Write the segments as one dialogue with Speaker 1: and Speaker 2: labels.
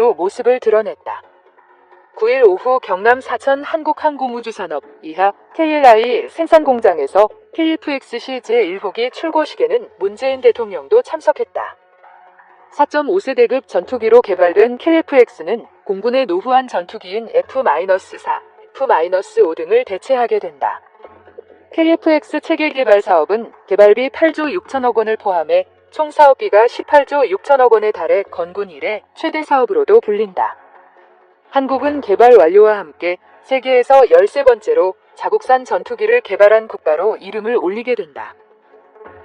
Speaker 1: 로 모습을 드러냈다. 9일 오후 경남 사천 한국항공우주산업 이하 KLI 생산공장에서 KF-XC 제1호기 출고식에는 문재인 대통령도 참석했다. 4.5세대급 전투기로 개발된 KF-X는 공군의 노후한 전투기인 F-4, F-5 등을 대체하게 된다. KF-X 체계 개발 사업은 개발비 8조 6천억 원을 포함해 총 사업비가 18조 6천억 원에 달해 건군 이래 최대 사업으로도 불린다. 한국은 개발 완료와 함께 세계에서 13번째로 자국산 전투기를 개발한 국가로 이름을 올리게 된다.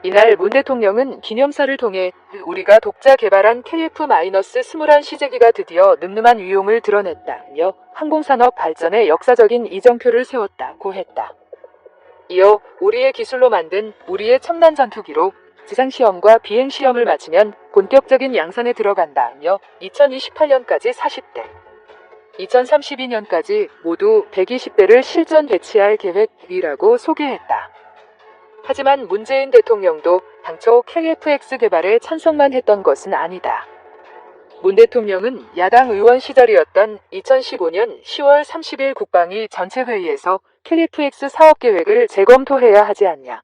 Speaker 1: 이날 문 대통령은 기념사를 통해 우리가 독자 개발한 KF-21 시제기가 드디어 늠름한 위용을 드러냈다며 항공산업 발전의 역사적인 이정표를 세웠다고 했다. 이어 우리의 기술로 만든 우리의 첨단 전투기로 지상시험과 비행시험을 마치면 본격적인 양산에 들어간다며 2028년까지 40대, 2032년까지 모두 120대를 실전 배치할 계획이라고 소개했다. 하지만 문재인 대통령도 당초 KF-X 개발에 찬성만 했던 것은 아니다. 문 대통령은 야당 의원 시절이었던 2015년 10월 30일 국방위 전체회의에서 KF-X 사업 계획을 재검토해야 하지 않냐.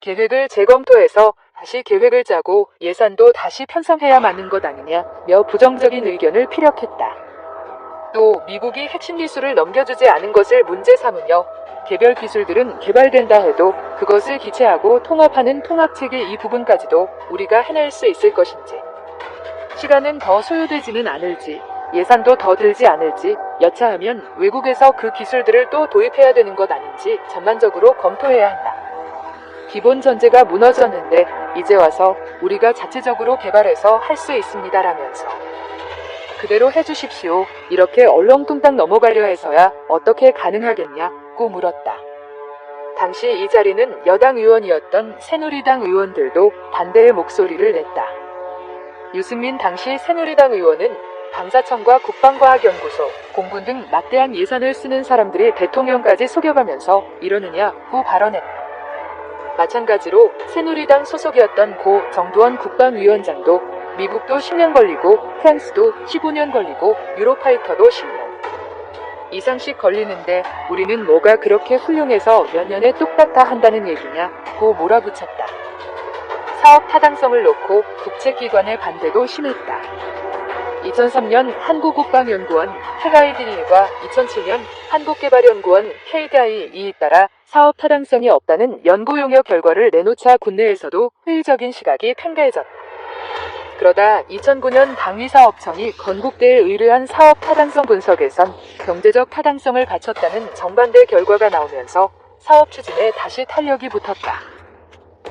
Speaker 1: 계획을 재검토해서 다시 계획을 짜고 예산도 다시 편성해야 맞는 것 아니냐며 부정적인 의견을 피력했다. 또 미국이 핵심 기술을 넘겨주지 않은 것을 문제 삼으며 개별 기술들은 개발된다 해도 그것을 기체하고 통합하는 통합체계 이 부분까지도 우리가 해낼 수 있을 것인지 시간은 더 소요되지는 않을지 예산도 더 들지 않을지 여차하면 외국에서 그 기술들을 또 도입해야 되는 것 아닌지 전반적으로 검토해야 한다. 기본 전제가 무너졌는데 이제 와서 우리가 자체적으로 개발해서 할 수 있습니다라면서 그대로 해주십시오. 이렇게 얼렁뚱땅 넘어가려 해서야 어떻게 가능하겠냐고 물었다. 당시 이 자리는 여당 의원이었던 새누리당 의원들도 반대의 목소리를 냈다. 유승민 당시 새누리당 의원은 방사청과 국방과학연구소, 공군 등 막대한 예산을 쓰는 사람들이 대통령까지 속여가면서 이러느냐고 발언했다. 마찬가지로 새누리당 소속이었던 고 정두원 국방위원장도 미국도 10년 걸리고 프랑스도 15년 걸리고 유로파이터도 10년 이상씩 걸리는데 우리는 뭐가 그렇게 훌륭해서 몇 년에 뚝딱 다 한다는 얘기냐 고 몰아붙였다. 사업 타당성을 놓고 국제기관의 반대도 심했다. 2003년 한국국방연구원 해가이드리과 2007년 한국개발연구원 KDI에 따라 사업 타당성이 없다는 연구 용역 결과를 내놓자 국내에서도 회의적인 시각이 팽배해졌다. 그러다 2009년 방위사업청이 건국대에 의뢰한 사업 타당성 분석에선 경제적 타당성을 갖췄다는 정반대 결과가 나오면서 사업 추진에 다시 탄력이 붙었다.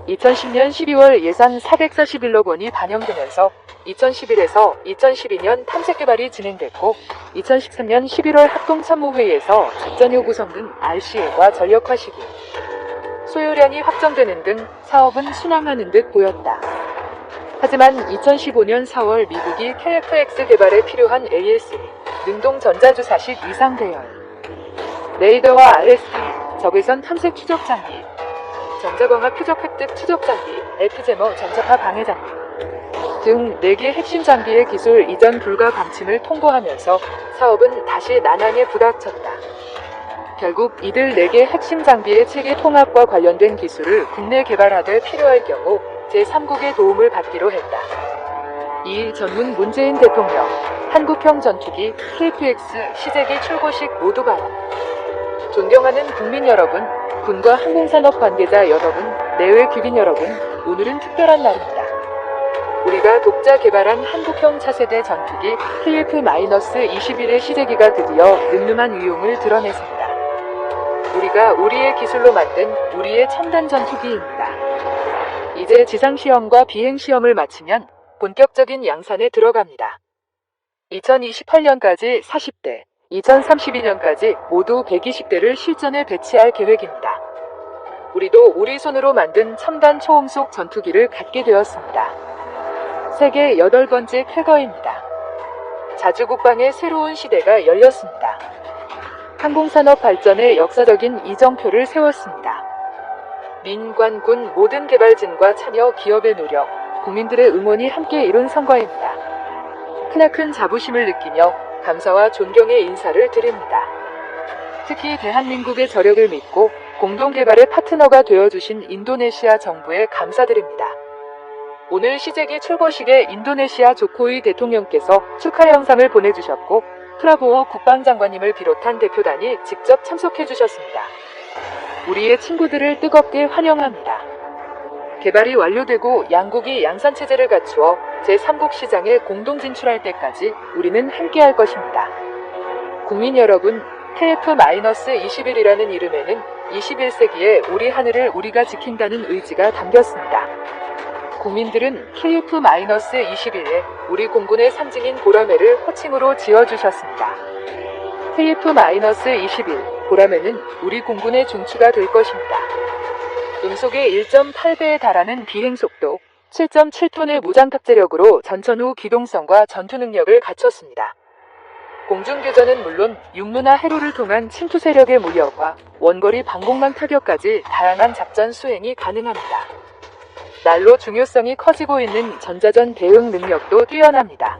Speaker 1: 2010년 12월 예산 441억 원이 반영되면서 2011에서 2012년 탐색 개발이 진행됐고 2013년 11월 합동참모회의에서 작전요 구성 등 RCA와 전력화 시기 소요량이 확정되는 등 사업은 순항하는 듯 보였다. 하지만 2015년 4월 미국이 KF-X 개발에 필요한 ASE 능동 전자주사식 이상 대열 레이더와 RSD 적외선 탐색 추적 장비 전자광학 표적 획득 추적 장비, LP제머 전자파 방해 장비 등 4개 핵심 장비의 기술 이전 불가 방침을 통보하면서 사업은 다시 난항에 부닥쳤다. 결국 이들 4개 핵심 장비의 체계 통합과 관련된 기술을 국내 개발하되 필요할 경우 제3국의 도움을 받기로 했다. 이일 전문 문재인 대통령, 한국형 전투기 KPX 시제기 출고식 모두 발언. 존경하는 국민 여러분, 군과 항공산업 관계자 여러분, 내외 귀빈 여러분, 오늘은 특별한 날입니다. 우리가 독자 개발한 한국형 차세대 전투기 KF-21의 시제기가 드디어 늠름한 위용을 드러냈습니다. 우리가 우리의 기술로 만든 우리의 첨단 전투기입니다. 이제 지상시험과 비행시험을 마치면 본격적인 양산에 들어갑니다. 2028년까지 40대, 2032년까지 모두 120대를 실전에 배치할 계획입니다. 우리도 우리 손으로 만든 첨단 초음속 전투기를 갖게 되었습니다. 세계 여덟 번째 쾌거입니다. 자주국방의 새로운 시대가 열렸습니다. 항공산업 발전의 역사적인 이정표를 세웠습니다. 민관, 군 모든 개발진과 참여 기업의 노력, 국민들의 응원이 함께 이룬 성과입니다. 크나큰 자부심을 느끼며 감사와 존경의 인사를 드립니다. 특히 대한민국의 저력을 믿고 공동 개발의 파트너가 되어주신 인도네시아 정부에 감사드립니다. 오늘 시제기 출고식에 인도네시아 조코이 대통령께서 축하 영상을 보내주셨고 프라보어 국방장관님을 비롯한 대표단이 직접 참석해주셨습니다. 우리의 친구들을 뜨겁게 환영합니다. 개발이 완료되고 양국이 양산 체제를 갖추어 제3국 시장에 공동 진출할 때까지 우리는 함께할 것입니다. 국민 여러분, KF-21이라는 이름에는 21세기에 우리 하늘을 우리가 지킨다는 의지가 담겼습니다. 국민들은 KF-21에 우리 공군의 상징인 보라매를 호칭으로 지어주셨습니다. KF-21 보라매는 우리 공군의 중추가 될 것입니다. 음속의 1.8배에 달하는 비행 속도, 7.7톤의 무장 탑재력으로 전천 후 기동성과 전투 능력을 갖췄습니다. 공중교전은 물론 육로나 해로를 통한 침투 세력의 무력과 원거리 방공망 타격까지 다양한 작전 수행이 가능합니다. 날로 중요성이 커지고 있는 전자전 대응 능력도 뛰어납니다.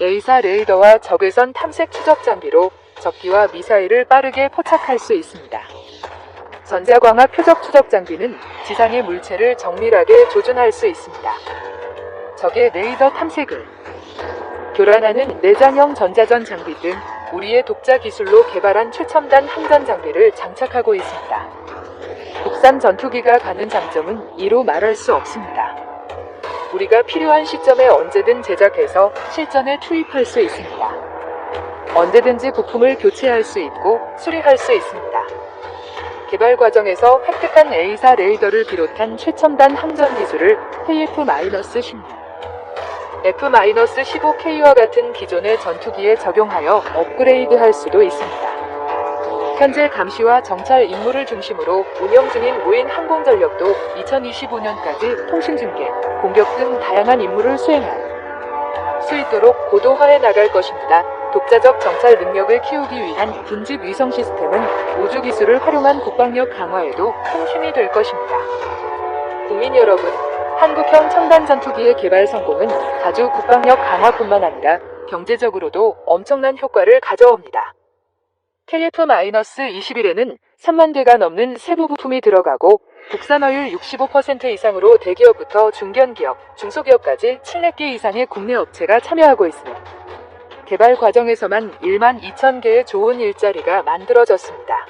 Speaker 1: A사 레이더와 적외선 탐색 추적 장비로 적기와 미사일을 빠르게 포착할 수 있습니다. 전자광학 표적 추적 장비는 지상의 물체를 정밀하게 조준할 수 있습니다. 적의 레이더 탐색을 교란하는 내장형 전자전 장비 등 우리의 독자 기술로 개발한 최첨단 항전 장비를 장착하고 있습니다. 국산 전투기가 가는 장점은 이로 말할 수 없습니다. 우리가 필요한 시점에 언제든 제작해서 실전에 투입할 수 있습니다. 언제든지 부품을 교체할 수 있고 수리할 수 있습니다. 개발 과정에서 획득한 A사 레이더를 비롯한 최첨단 항전 기술을 KF-16, F-15K와 같은 기존의 전투기에 적용하여 업그레이드 할 수도 있습니다. 현재 감시와 정찰 임무를 중심으로 운영 중인 무인 항공전력도 2025년까지 통신 중계, 공격 등 다양한 임무를 수행할 수 있도록 고도화해 나갈 것입니다. 독자적 정찰 능력을 키우기 위한 군집 위성 시스템은 우주 기술을 활용한 국방력 강화에도 큰 힘이 될 것입니다. 국민 여러분, 한국형 첨단 전투기의 개발 성공은 자주 국방력 강화뿐만 아니라 경제적으로도 엄청난 효과를 가져옵니다. KF-21에는 3만 대가 넘는 세부 부품이 들어가고 국산화율 65% 이상으로 대기업부터 중견기업, 중소기업까지 700개 이상의 국내 업체가 참여하고 있으며 개발 과정에서만 1만 2천 개의 좋은 일자리가 만들어졌습니다.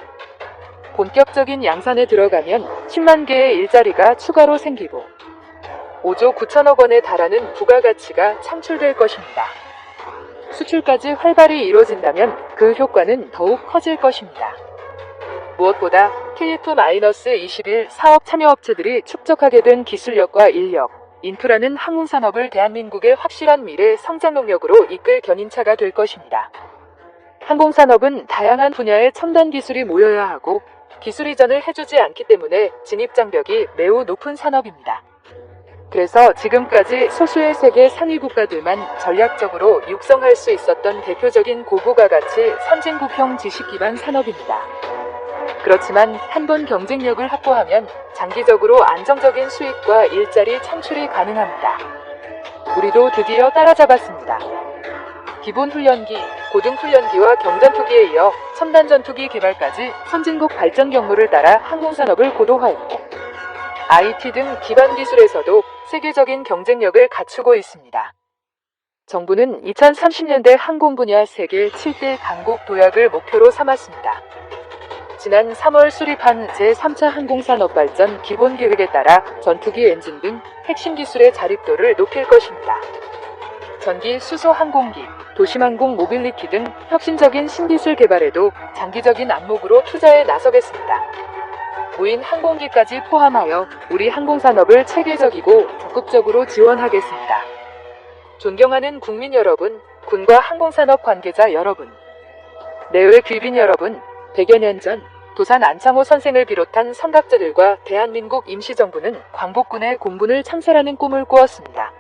Speaker 1: 본격적인 양산에 들어가면 10만 개의 일자리가 추가로 생기고 5조 9천억 원에 달하는 부가가치가 창출될 것입니다. 수출까지 활발히 이루어진다면 그 효과는 더욱 커질 것입니다. 무엇보다 KF-21 사업 참여업체들이 축적하게 된 기술력과 인력, 인프라는 항공산업을 대한민국의 확실한 미래 성장 동력으로 이끌 견인차가 될 것입니다. 항공산업은 다양한 분야의 첨단 기술이 모여야 하고 기술 이전을 해주지 않기 때문에 진입장벽이 매우 높은 산업입니다. 그래서 지금까지 소수의 세계 상위 국가들만 전략적으로 육성할 수 있었던 대표적인 고부가 가치 선진국형 지식 기반 산업입니다. 그렇지만 한 번 경쟁력을 확보하면 장기적으로 안정적인 수익과 일자리 창출이 가능합니다. 우리도 드디어 따라잡았습니다. 기본 훈련기, 고등 훈련기와 경전 투기에 이어 첨단 전투기 개발까지 선진국 발전 경로를 따라 항공 산업을 고도화했고 IT 등 기반 기술에서도 세계적인 경쟁력을 갖추고 있습니다. 정부는 2030년대 항공 분야 세계 7대 강국 도약을 목표로 삼았습니다. 지난 3월 수립한 제3차 항공산업 발전 기본 계획에 따라 전투기 엔진 등 핵심 기술의 자립도를 높일 것입니다. 전기 수소 항공기, 도심항공 모빌리티 등 혁신적인 신기술 개발에도 장기적인 안목으로 투자에 나서겠습니다. 무인 항공기까지 포함하여 우리 항공산업을 체계적이고 적극적으로 지원하겠습니다. 존경하는 국민 여러분, 군과 항공산업 관계자 여러분, 내외 귀빈 여러분, 100여 년 전 도산 안창호 선생을 비롯한 선각자들과 대한민국 임시정부는 광복군의 공군을 창설하는 꿈을 꾸었습니다.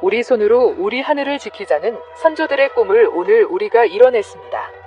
Speaker 1: 우리 손으로 우리 하늘을 지키자는 선조들의 꿈을 오늘 우리가 이뤄냈습니다.